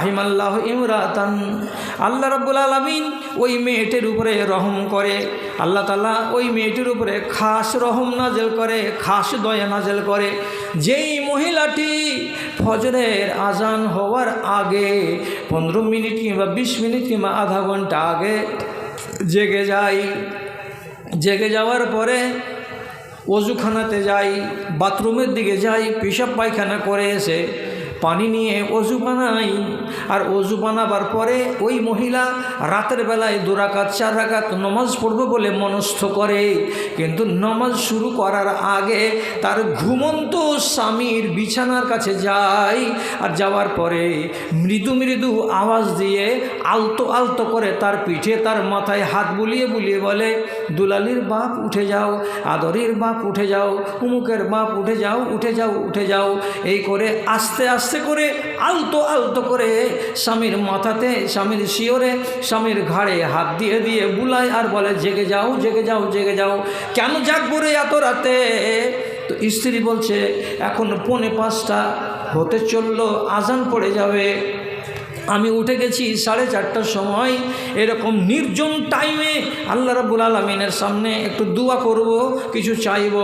আহিমাল্লাহ ইমরাতান। আল্লাহ রব্বুল আলমিন ওই মেয়েটির উপরে রহম করে। আল্লাহ তালা ওই মেয়েটির উপরে খাস রহম নাজেল করে, খাস দয়া নাজেল করে। যেই মহিলাটি ফজরের আজান হওয়ার আগে পনেরো মিনিট কিংবা বিশ মিনিট কিংবা আধা ঘণ্টা আগে জেগে যায়। জেগে যাওয়ার পরে অজুখানাতে যাই বাথরুমের দিকে যাই পেশাব পায়খানা করে এসে পানি নিয়ে অজু বানাই। আর অজু বানাবার পরে ওই মহিলা রাতের বেলায় দুরাকাত চার রাকাত নমাজ পড়বে বলে মনস্থ করে। কিন্তু নমাজ শুরু করার আগে তার ঘুমন্ত স্বামীর বিছানার কাছে যায়। আর যাওয়ার পরে মৃদু মৃদু আওয়াজ দিয়ে আলতো আলতো করে তার পিঠে তার মাথায় হাত বুলিয়ে বুলিয়ে বলে, দুলালির বাপ উঠে যাও, আদরের বাপ উঠে যাও, উমুকের বাপ উঠে যাও উঠে যাও উঠে যাও। এই করে আস্তে আস্তে করে আলতো আলতো করে স্বামীর মাথাতে, স্বামীর শিওরে স্বামীর ঘাড়ে হাত দিয়ে দিয়ে বুলায় আর বলে, জেগে যাও জেগে যাও জেগে যাও। কেন জাগবো রে এত রাতে? তো স্ত্রী বলছে, এখন পৌনে পাঁচটা হতে চলল, আজান পড়ে যাবে। আমি উঠে গেছি সাড়ে চারটার সময়। এরকম নির্জন টাইমে আল্লাহ রাবুল আলমিনের সামনে একটু দোয়া করব, কিছু চাইব।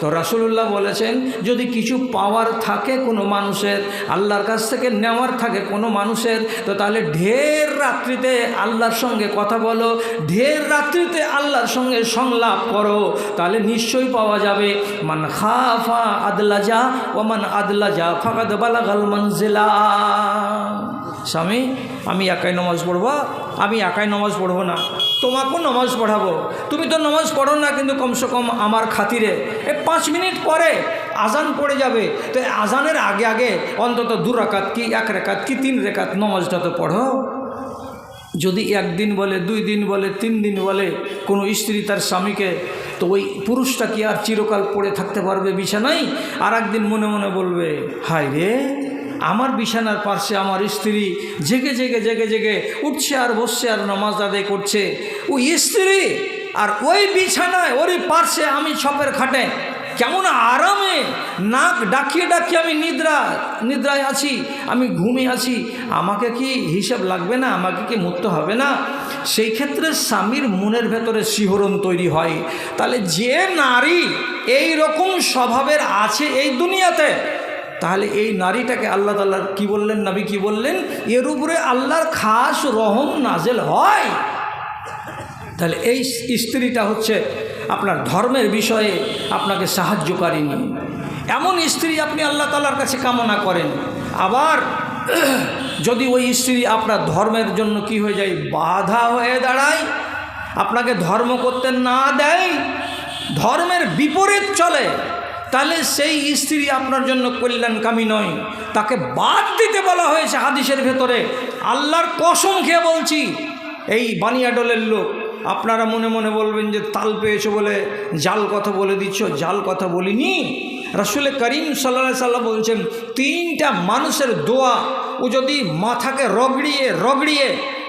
তো রাসুলুল্লাহ বলেছেন, যদি কিছু পাওয়ার থাকে কোনো মানুষের, আল্লাহর কাছ থেকে নেওয়ার থাকে কোনো মানুষের, তো তাহলে ঢের রাত্রিতে আল্লাহর সঙ্গে কথা বলো, ঢের রাত্রিতে আল্লাহর সঙ্গে সংলাপ করো, তাহলে নিশ্চয়ই পাওয়া যাবে। মান খাফা আদলা যা ওমান আদলা যা ফাঁকাদ বালাগাল মঞ্জিলা স্বামী, আমি একাই নমাজ পড়ব, আমি একাই নমাজ পড়ব না। তোমাকেও নমাজ পড়াবো। তুমি তো নমাজ পড়ো না, কিন্তু কমসে কম আমার খাতিরে। এ পাঁচ মিনিট পরে আজান পড়ে যাবে। তো আজানের আগে আগে অন্তত দু রাকাত কি, এক রেখাত কি, তিন রেখাত নমাজটা তো পড়ো। যদি একদিন বলে, দুই দিন বলে, তিন দিন বলে কোনো স্ত্রী তার স্বামীকে, তো ওই পুরুষটা কি আর চিরকাল পড়ে থাকতে পারবে বিছানায়? আর একদিন মনে মনে বলবে, হায় রে আমার বিছানার পার্শ্বে আমার স্ত্রী জেগে জেগে জেগে জেগে উঠছে আর বসছে আর নামাজ আদায় করছে। ওই স্ত্রী আর ওই বিছানায়, ওরই পার্শ্বে আমি ছপের খাটে। কেমন আরামে নাক ডাকিয়ে ডাকিয়ে আমি নিদ্রা নিদ্রায় আছি, আমি ঘুমে আছি। আমাকে কি হিসাব লাগবে না? আমাকে কি মুক্ত হবে না? সেই ক্ষেত্রে স্বামীর মনের ভেতরে শিহরণ তৈরি হয়। তাহলে যে নারী এই রকম স্বভাবের আছে এই দুনিয়াতে তাহলে এই নারীটাকে আল্লাহ তাল্লাহ কি বললেন? নবী কি বললেন? এর উপরে আল্লাহর খাস রহম নাজেল হয়। তাহলে এই স্ত্রীটা হচ্ছে আপনার ধর্মের বিষয়ে আপনাকে সাহায্যকারিনী এমন স্ত্রী আপনি আল্লাহ তালার কাছে কামনা করেন। আবার যদি ওই স্ত্রী আপনার ধর্মের জন্য কি হয়ে যায়? বাধা হয়ে দাঁড়ায়। আপনাকে ধর্ম করতে না দেয়। ধর্মের বিপরীত চলে। তাহলে সেই স্ত্রী আপনার জন্য কল্যাণকামী নয়। তাকে বাদ দিতে বলা হয়েছে হাদিসের ভেতরে। আল্লাহর কসম খেয়ে বলছি, এই বানিয়াডলের লোক, আপনারা মনে মনে বলবেন যে তাল পেয়েছ বলে জাল কথা বলে দিচ্ছ, জাল কথা বলিনি। রসুলে করিম সাল্লা সাল্লাম বলছেন, তিনটা মানুষের দোয়া ও যদি মাথাকে রগড়িয়ে রগড়িয়ে,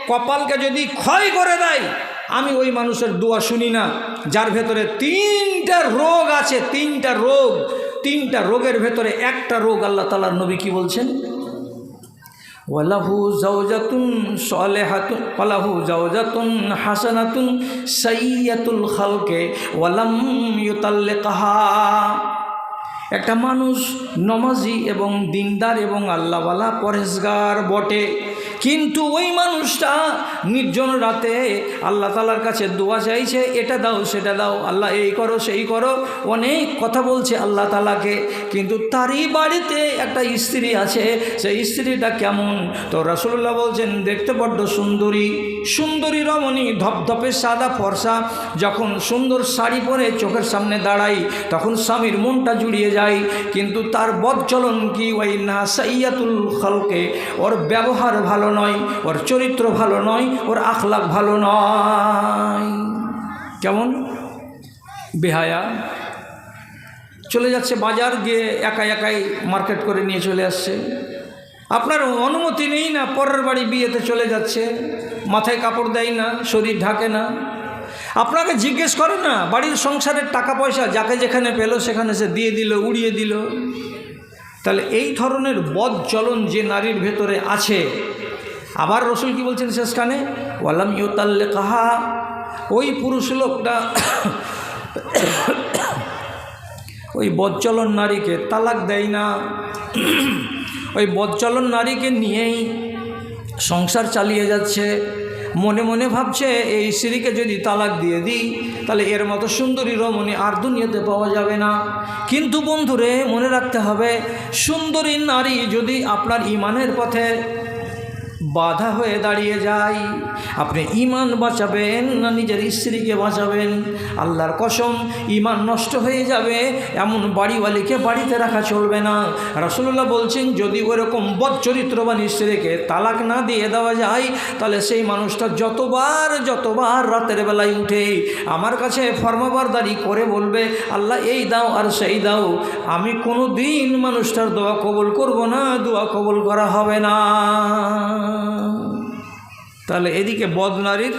কপালকে যদি ক্ষয় করে দেয় আমি ওই মানুষের দোয়া শুনি না, যার ভেতরে তিনটা রোগ আছে, তিনটা রোগ, তিনটা রোগের ভেতরে একটা রোগ আল্লাহ তালার নবী কি বলছেন? ওয়ালাহু জাওজাতুন সালেহাতুন, ওয়ালাহু জাওজাতুন হাসানাতুন সাইয়াতুল খালকে ওয়ালাম ইউতাল্লিকাহা। একটা মানুষ নমাজি এবং দিনদার এবং আল্লাহওয়ালা পরেশগার বটে। কিন্তু ওই মানুষটা নির্জন রাতে আল্লাহ তালার কাছে দোয়া চাইছে, এটা দাও, সেটা দাও, আল্লাহ এই করো, সেই করো। অনেক কথা বলছে আল্লাহ তালাকে কিন্তু তারই বাড়িতে একটা স্ত্রী আছে, সেই স্ত্রীটা কেমন? তো রসুল্লাহ বলছেন, দেখতে বড্ড সুন্দরী সুন্দরী রমণী, ধপধপে সাদা ফর্সা, যখন সুন্দর শাড়ি পরে চোখের সামনে দাঁড়াই তখন স্বামীর মনটা জুড়িয়ে যায়, কিন্তু তার বদচলন কি? ওই না সাইয়াতুল খালকে, ওর ব্যবহার ভালো নয়, ওর চরিত্র ভালো নয়, ওর আখলাক ভালো নয়। কেমন? বেহায়া। চলে যাচ্ছে বাজার, গিয়ে একা একাই মার্কেট করে নিয়ে চলে আসছে। আপনার অনুমতি নেই না, পরের বাড়ি বিয়েতে চলে যাচ্ছে। মাথায় কাপড় দেয় না, শরীর ঢাকে না। আপনাকে জিজ্ঞেস করে না, বাড়ির সংসারের টাকা পয়সা যাকে যেখানে পেল, সেখানে সে দিয়ে দিল, উড়িয়ে দিল। তাহলে এই ধরনের বদ চলন যে নারীর ভেতরে আছে আবার রসুল কি বলছেন শেষখানে ওয়ালাম ইউতাল্লে কাহা ওই পুরুষ লোকটা ওই বজ্জলন নারীকে তালাক দেয় না। ওই বজ্জলন নারীকে নিয়েই সংসার চালিয়ে যাচ্ছে। মনে মনে ভাবছে, এই স্ত্রীকে যদি তালাক দিয়ে দিই, তাহলে এর মতো সুন্দরী রমণী আর দুনিয়াতে পাওয়া যাবে না। কিন্তু বন্ধুরে, মনে রাখতে হবে, সুন্দরী নারী যদি আপনার ইমানের পথে বাধা হয়ে দাঁড়িয়ে যায় আপনি ইমান বাঁচাবেন না নিজের স্ত্রীকে বাঁচাবেন। আল্লাহর কসম ইমান নষ্ট হয়ে যাবে, এমন বাড়িওয়ালিকে বাড়িতে রাখা চলবে না। রাসুল্লাহ বলছেন, যদি ওরকম বদ চরিত্রবান স্ত্রীকে তালাক না দিয়ে দেওয়া যায়, তাহলে সেই মানুষটা যতবার যতবার রাতের বেলায় উঠে আমার কাছে ফর্মাবারদারি করে বলবে, আল্লাহ, এই দাও আর সেই দাও। আমি কোনো দিন মানুষটার দোয়া কবল করব না, দোয়া কবল করা হবে না। তাহলে এদিকে বদ নারীর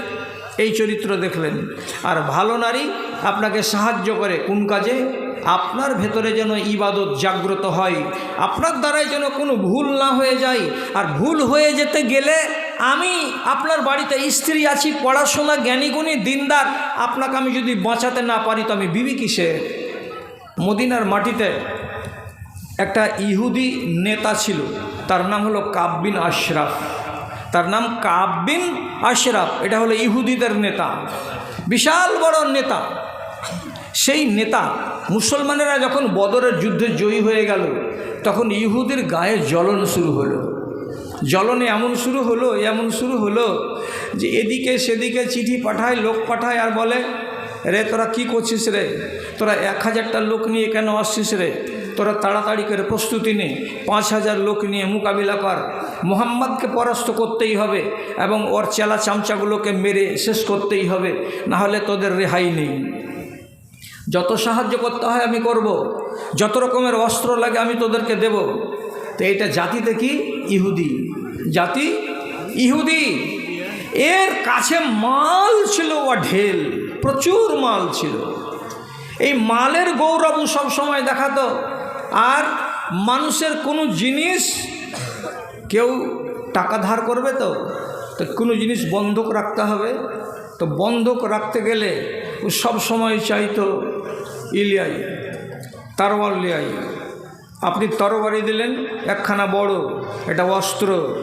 এই চরিত্র দেখলেন। আর ভালো নারী আপনাকে সাহায্য করে কোন কাজে? আপনার ভেতরে যেন ইবাদত জাগ্রত হয়, আপনার দ্বারাই যেন কোনো ভুল না হয়ে যায়। আর ভুল হয়ে যেতে গেলে আমি আপনার বাড়িতে স্ত্রী আছি, পড়াশোনা জ্ঞানীগুণী দিনদার, আপনাকে আমি যদি বাঁচাতে না পারি তো আমি বিবি কিসে? মদিনার মাটিতে একটা ইহুদি নেতা ছিল, তার নাম হলো কাব্বিন আশরাফ। তার নাম কাব্বিন আশরাফ। এটা হলো ইহুদিদের নেতা। বিশাল বড় নেতা। সেই নেতা মুসলমানেরা যখন বদরের যুদ্ধে জয়ী হয়ে গেল, তখন ইহুদির গায়ে জ্বলন শুরু হলো। জ্বলনে এমন শুরু হলো, এমন শুরু হলো যে এদিকে সেদিকে চিঠি পাঠায়, লোক পাঠায় আর বলে, রে, তোরা কি করছিস রে? তোরা এক হাজারটা লোক নিয়ে কেন আসছিস রে? তোরা তাড়াতাড়ি করে প্রস্তুতি নে। পাঁচ হাজার লোক নিয়ে মোকাবিলা কর। মোহাম্মদকে পরাস্ত করতেই হবে এবং ওর চেলা চামচাগুলোকে মেরে শেষ করতেই হবে। না হলে তোদের রেহাই নেই। যত সাহায্য করতে হয় আমি করব। যত রকমের অস্ত্র লাগে আমি তোদেরকে দেব। তো এটা জাতিতে কি? ইহুদি। জাতি? ইহুদি। এর কাছে মাল ছিল ও ঢেল। প্রচুর মাল ছিল। এই মালের গৌরব সব সময় দেখাতো। আর মানুষের কোনো জিনিস কেউ টাকা ধার করবে তো? তো কোনো জিনিস বন্ধক রাখতে হবে। তো বন্ধক রাখতে গেলে ও সব সময় চাইতো ইলিয়াই তারওয়াল লিয়াই। আপনি তরবারি দিলেন, একখানা বড়, এটা অস্ত্র,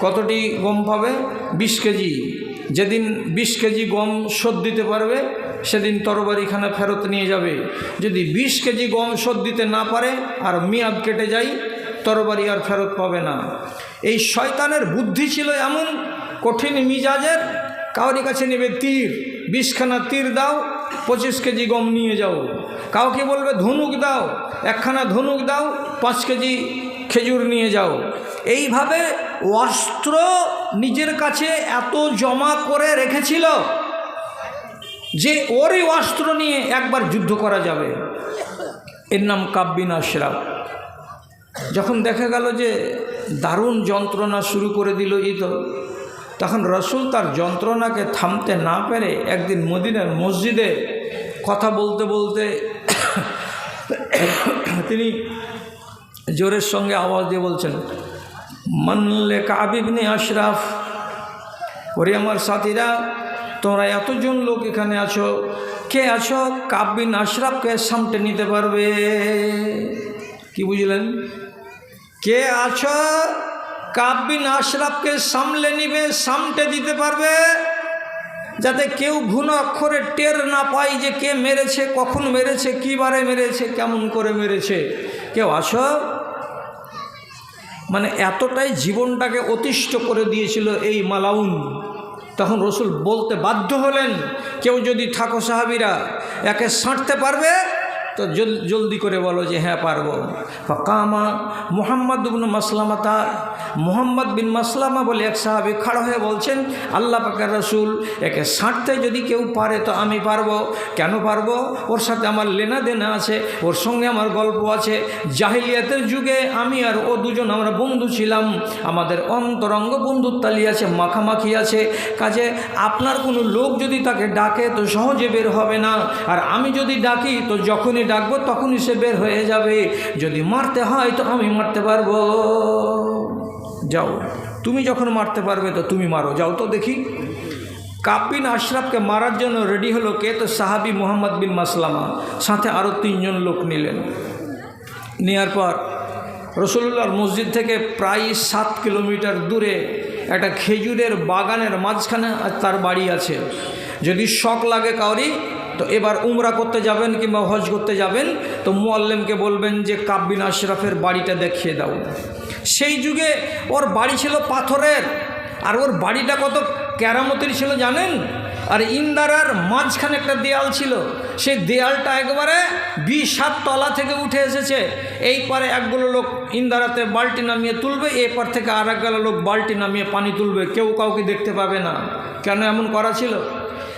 কতটি গম পাবে? বিশ কেজি। যেদিন বিশ কেজি গম শোধ দিতে পারবে সেদিন তরবারিখানা ফেরত নিয়ে যাবে। যদি বিশ কেজি গম শোধ দিতে না পারে আর মেয়াদ কেটে যায়, তরবারি আর ফেরত পাবে না। এই শয়তানের বুদ্ধি ছিল এমন কঠিন মিজাজের কাউরি কাছে নেবে তীর, বিশখানা তীর দাও, পঁচিশ কেজি গম নিয়ে যাও। কাউকে বলবে, ধনুক দাও, একখানা ধনুক দাও, পাঁচ কেজি খেজুর নিয়ে যাও। এইভাবে অস্ত্র নিজের কাছে এত জমা করে রেখেছিল যে ওরই অস্ত্র নিয়ে একবার যুদ্ধ করা যাবে। এর নাম কাব্বিন আশরাফ। যখন দেখা গেল যে দারুণ যন্ত্রণা শুরু করে দিল ঈদ, তখন রসুল তার যন্ত্রণাকে থামতে না পেরে একদিন মদিনার মসজিদে কথা বলতে বলতে তিনি জোরের সঙ্গে আওয়াজ দিয়ে বলছেন, মানলে কাবিবনে আশরাফ, ওরে আমার সাথীরা তোমরা এতজন লোক এখানে আছো? কে আছো? কাবিন আশরাফকে সামটে নিতে পারবে। কি বুঝলেন? কে আছো? কাবিন আশরাফকে সামলে নিবে, সামটে দিতে পারবে? যাতে কেউ ঘুণ অক্ষরে টের না পায় যে কে মেরেছে, কখন মেরেছে, কী বারে মেরেছে, কেমন করে মেরেছে। কেউ আছো? মানে এতটাই জীবনটাকে অতিষ্ঠ করে দিয়েছিল এই মালাউন। তখন রসুল বলতে বাধ্য হলেন কেউ যদি থাকো সাহাবিরা একে সাঁটতে পারবে তো জলদি করে বলো যে হ্যাঁ পারব। কামা মোহাম্মদ বিন মাসলামা তার। মোহাম্মদ বিন মাসলামা বলে এক সাহাবি খাড়া হয়ে বলছেন, আল্লাহ পাকের রসুল একে সাঁটতে যদি কেউ পারে তো আমি পারব। কেন পারব? ওর সাথে আমার লেনা দেনা আছে, ওর সঙ্গে আমার গল্প আছে। জাহিলিয়াতের যুগে আমি আর ও দুজন আমরা বন্ধু ছিলাম। আমাদের অন্তরঙ্গ বন্ধুত্বালি আছে, মাখামাখি আছে। কাজে আপনার কোনো লোক যদি তাকে ডাকে তো সহজে বের হবে না। আর আমি যদি ডাকি তো যখনই ডাকবো, তখনই সে বের হয়ে যাবে। যদি মারতে হয়, তো আমি মারতে পারব। যাও, তুমি যখন মারতে পারবে, তো তুমি মারো। যাও তো দেখি। কাপিন আশরাফকে মারার জন্য রেডি হলো কে? তো সাহাবি মোহাম্মদ বিন মাসলামা। সাথে আরও তিনজন লোক নিলেন। নেওয়ার পর রসুল্লাহর মসজিদ থেকে প্রায় সাত কিলোমিটার দূরে একটা খেজুরের বাগানের মাঝখানে তার বাড়ি আছে। যদি শখ লাগে কাউরি তো এবার উমরা করতে যাবেন কিংবা হজ করতে যাবেন, তো মোয়াল্লেমকে বলবেন যে, কাব্বিন আশরাফের বাড়িটা দেখিয়ে দাও। সেই যুগে ওর বাড়ি ছিল পাথরের, আর ওর বাড়িটা কত কেরামতির ছিল জানেন? আর ইন্দারার মাঝখানে একটা দেয়াল ছিল, সেই দেয়ালটা একবারে বিশ সাত তলা থেকে উঠে এসেছে। এই পারে একগুলো লোক ইন্দারাতে বালতি নামিয়ে তুলবে এপার থেকে আর একগুলো লোক বালতি নামিয়ে পানি তুলবে। কেউ কাউকে দেখতে পাবে না। কেন এমন করা ছিল?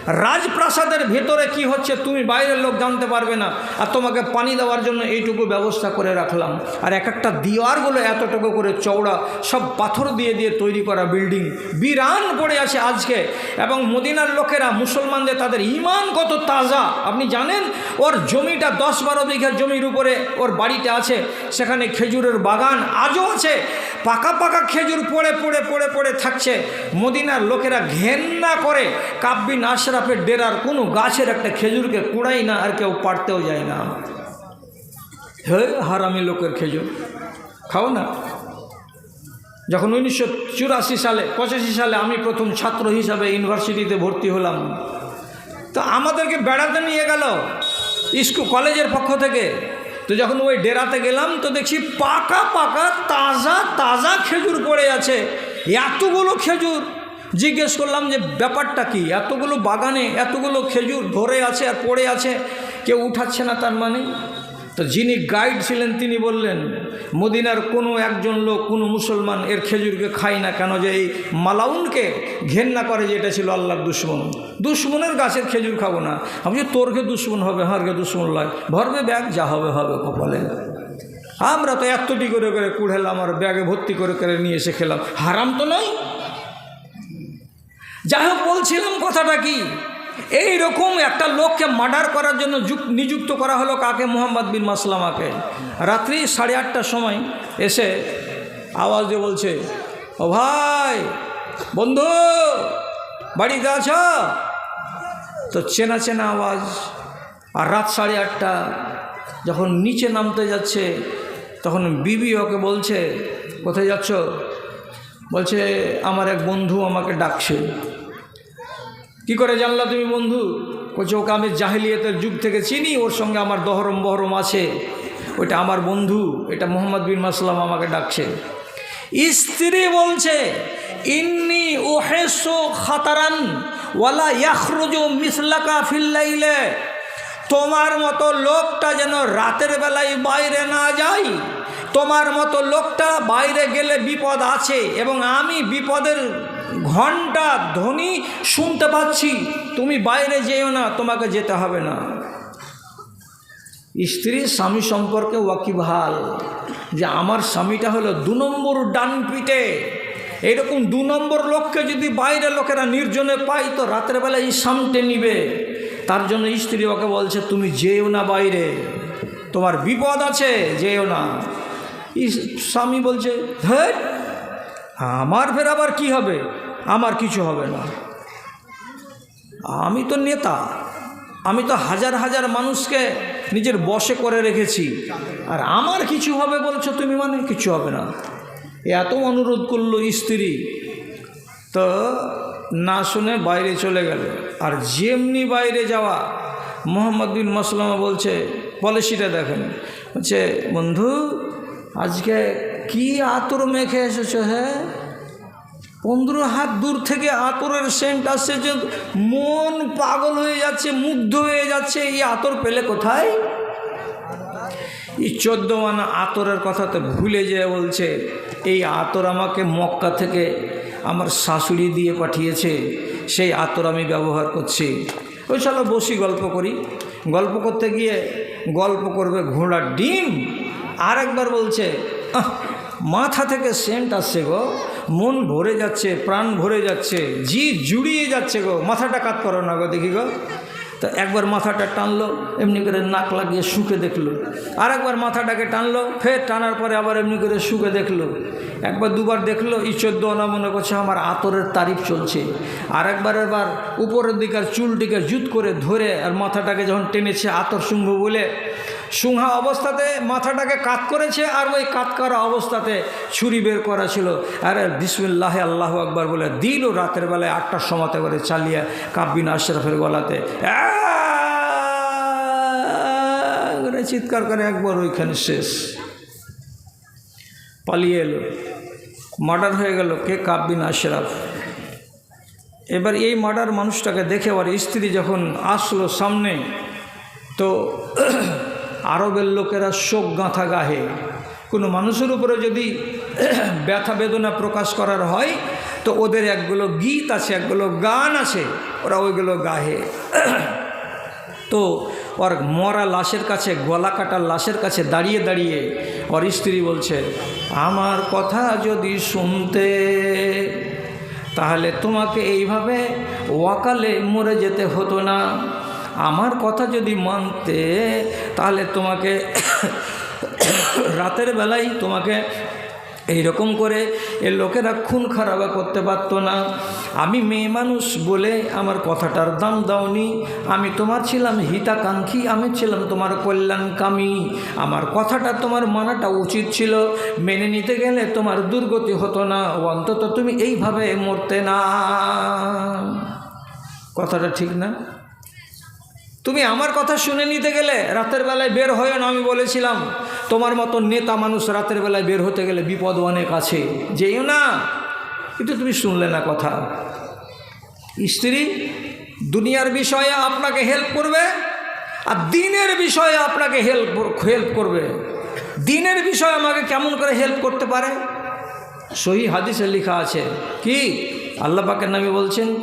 রাজপ্রাসাদের ভেতরে কি হচ্ছে তুমি বাইরের লোক জানতে পারবে না। আর তোমাকে পানি দেওয়ার জন্য এইটুকু ব্যবস্থা করে রাখলাম। আর এক একটা দিওয়ারগুলো এতটুকু করে চওড়া, সব পাথর দিয়ে দিয়ে তৈরি করা বিল্ডিং। বিরান পড়ে আছে আজকে। এবং মদিনার লোকেরা, মুসলমানদের তাদের ইমান কত তাজা, আপনি জানেন? ওর জমিটা দশ বারো বিঘা জমির উপরে, ওর বাড়িতে আছে। সেখানে খেজুরের বাগান আজও আছে। পাকা পাকা খেজুর পড়ে পড়ে পড়ে পড়ে থাকছে। মদিনার লোকেরা ঘেন্না করে কাব্বিন আশরাফের ডেরার কোনো গাছের একটা খেজুরকে কুড়াই না আর কেউ পারতেও যায় না। হে হারামি লোকের খেজুর, খাও না। যখন উনিশশো চুরাশি সালে, পঁচাশি সালে আমি প্রথম ছাত্র হিসাবে ইউনিভার্সিটিতে ভর্তি হলাম, তো আমাদেরকে বেড়াতে নিয়ে গেল স্কুল কলেজের পক্ষ থেকে। তো যখন ওই ডেরাতে গেলাম, তো দেখছি পাকা পাকা, তাজা তাজা খেজুর পড়ে আছে। এতগুলো খেজুর। জিজ্ঞেস করলাম যে, ব্যাপারটা কি? এতগুলো বাগানে এতগুলো খেজুর ধরে আছে আর পড়ে আছে? কেউ উঠাচ্ছে না তার মানে? তো যিনি গাইড ছিলেন, তিনি বললেন, মদিনার কোনো একজন লোক, কোনো মুসলমান এর খেজুরকে খায় না কেন যে এই মালাউনকে ঘেন্না করে যে এটা ছিল আল্লাহর দুশ্মন? দুশ্মনের গাছের খেজুর খাব না। আমি যে তোরকে দুশ্মন হবে? হারকে দুশ্মন লয়? ভরবে ব্যাগ, যা হবে হবে কপালে। আমরা তো এতটি করে করে কুড়েলাম আর ব্যাগে ভর্তি করে করে নিয়ে এসে খেলাম। হারাম তো নয়? যাই হোক, বলছিলাম কথাটা কি? এই রকম একটা লোককে মার্ডার করার জন্য যুক- নিযুক্ত করা হলো কাকে? মোহাম্মদ বিন মাসলামাকে। রাত্রি সাড়ে আটটার সময় এসে আওয়াজ দিয়ে বলছে, ও ভাই, বন্ধু বাড়িতে আছ তো চেনা চেনা আওয়াজ। আর রাত সাড়ে আটটা, যখন নিচে নামতে যাচ্ছে, তখন বিবি ওকে বলছে, কোথায় যাচ্ছ? বলছে, আমার এক বন্ধু আমাকে ডাকছে। কি করে জানলা তুমি, বন্ধু? বলছে, ওকে আমি জাহিলিয়তের যুগ থেকে চিনি, ওর সঙ্গে আমার দহরম বহরম আছে। ওইটা আমার বন্ধু, এটা মোহাম্মদ বিন মাসলাম আমাকে ডাকছে। স্ত্রী বলছে, ইন্নি ওহেসো খাতারান ওয়ালা ইয়াখরুজু মিসলাকা ফিল্লাইলে তোমার মতো লোকটা যেন রাতের বেলায় বাইরে না যায়। তোমার মতো লোকটা বাইরে গেলে বিপদ আছে এবং আমি বিপদের ঘণ্টা ধ্বনি শুনতে পাচ্ছি, তুমি বাইরে যেও না, তোমাকে যেতে হবে না। স্ত্রী স্বামী সম্পর্কে ওয়াকিবহাল, যে আমার স্বামীটা হলো দু নম্বর ডান পিঠে এইরকম দু নম্বর লোককে যদি বাইরে লোকেরা নির্জনে পাই তো রাতের বেলায় সামটে নিবে। তার জন্য স্ত্রী ওকে বলছে, তুমি যেও না বাইরে। তোমার বিপদ আছে, যেও না। স্বামী বলছে, ধের আমার ফের আবার কি হবে? আমার কিছু হবে না। আমি তো নেতা। আমি তো হাজার হাজার মানুষকে নিজের বশে করে রেখেছি। আর আমার কিছু হবে বলছো তুমি মানে? কিছু হবে না। এত অনুরোধ করল স্ত্রী। তো না শুনে বাইরে চলে গেল। আর যেমনি বাইরে যাওয়া, মোহাম্মদ বিন মাসলামা বলছে, পলিসিটা দেখেন। বলছে, বন্ধু, আজকে কি আতর মেখে এসেছ হ্যাঁ পনেরো হাত দূর থেকে আতরের সেন্ট আসছে যে মন পাগল হয়ে যাচ্ছে মুগ্ধ হয়ে যাচ্ছে এই আতর পেলে কোথায়? এই চোদ্দ মানা আতরের কথা তো ভুলে যেয়ে বলছে এই আতর আমাকে মক্কা থেকে আমার শাশুড়ি দিয়ে পাঠিয়েছে সেই আতর আমি ব্যবহার করছি। ওই চলো বসি গল্প করি। গল্প করতে গিয়ে গল্প করবে ঘোড়ার ডিম। আর একবার বলছে "আহ, মাথা থেকে সেন্ট আসছে গো। মন ভরে যাচ্ছে, প্রাণ ভরে যাচ্ছে জি জুড়িয়ে যাচ্ছে গো। মাথাটা কাত করো না গো, দেখি গো। তো একবার মাথাটা টানলো, এমনি করে নাক লাগিয়ে শুকে দেখল। আর একবার মাথাটাকে টানলো, ফের টানার পরে আবার এমনি করে শুকে দেখল। একবার দুবার দেখল চোদ্দ আনা মনে করছে আমার আতরের তারিফ চলছে। আর একবার এবার উপরের দিকের চুলটিকে জুত করে ধরে আর মাথাটাকে যখন টেনেছে আতর শুংভ বলে শুংহা অবস্থাতে মাথাটাকে কাত করেছে আর ওই কাত করা অবস্থাতে ছুরি বের করা ছিল আর বিসমুল্লাহ আল্লাহ আকবার বলে দিল রাতের বেলায় আটটার সময়তে করে চালিয়ে কাব্বিন আশরাফের গলাতে। চিৎকার করে একবার ওইখানে শেষ। পালিয়ে এলো। মার্ডার হয়ে গেল কে? কাব্বিন আশরাফ। এবার এই মার্ডার মানুষটাকে দেখে আবার স্ত্রী যখন আসলো সামনে, তো আরবের লোকেরা শোক গাঁথা গাহে। কোনো মানুষের উপরে যদি ব্যথা বেদনা প্রকাশ করার হয়, তো ওদের একগুলো গীত আছে, একগুলো গান আছে, ওরা ওইগুলো গাহে। তো ওর মরা লাশের কাছে, গলা কাটা লাশের কাছে দাঁড়িয়ে দাঁড়িয়ে ওর স্ত্রী বলছে, আমার কথা যদি শুনতে, তাহলে তোমাকে এইভাবে ওয়াকালে মরে যেতে হতো না। আমার কথা যদি মানতে, তাহলে তোমাকে রাতের বেলায় তোমাকে এই রকম করে এ লোকেরা খুন খারাপা করতে পারতো না। আমি মেয়ে মানুষ বলে আমার কথাটার দাম দাওনি। আমি তোমার ছিলাম হিতাকাঙ্ক্ষী, আমি ছিলাম তোমার কল্যাণকামী। আমার কথাটা, তোমার মানাটা উচিত ছিল। মেনে নিতে গেলে তোমার দুর্গতি হতো না। অন্তত তুমি এইভাবে মরতে না। কথাটা ঠিক না? তুমি আমার কথা শুনে নিতে গেলে রাতের বেলায় বের হয়ে না, আমি বলেছিলাম। তোমার মতো নেতা মানুষ রাতের বেলায় বের হতে গেলে বিপদ অনেক আছে। যেও না। কিন্তু তুমি শুনলে না কথা। স্ত্রী, দুনিয়ার বিষয়ে আপনাকে হেল্প করবে আর দিনের বিষয়ে আপনাকে হেল্প হেল্প করবে। দিনের বিষয়ে আমাকে কেমন করে হেল্প করতে পারে? সহি হাদিসে লেখা আছে। কি? আল্লাহ পাকের নামে বলছেন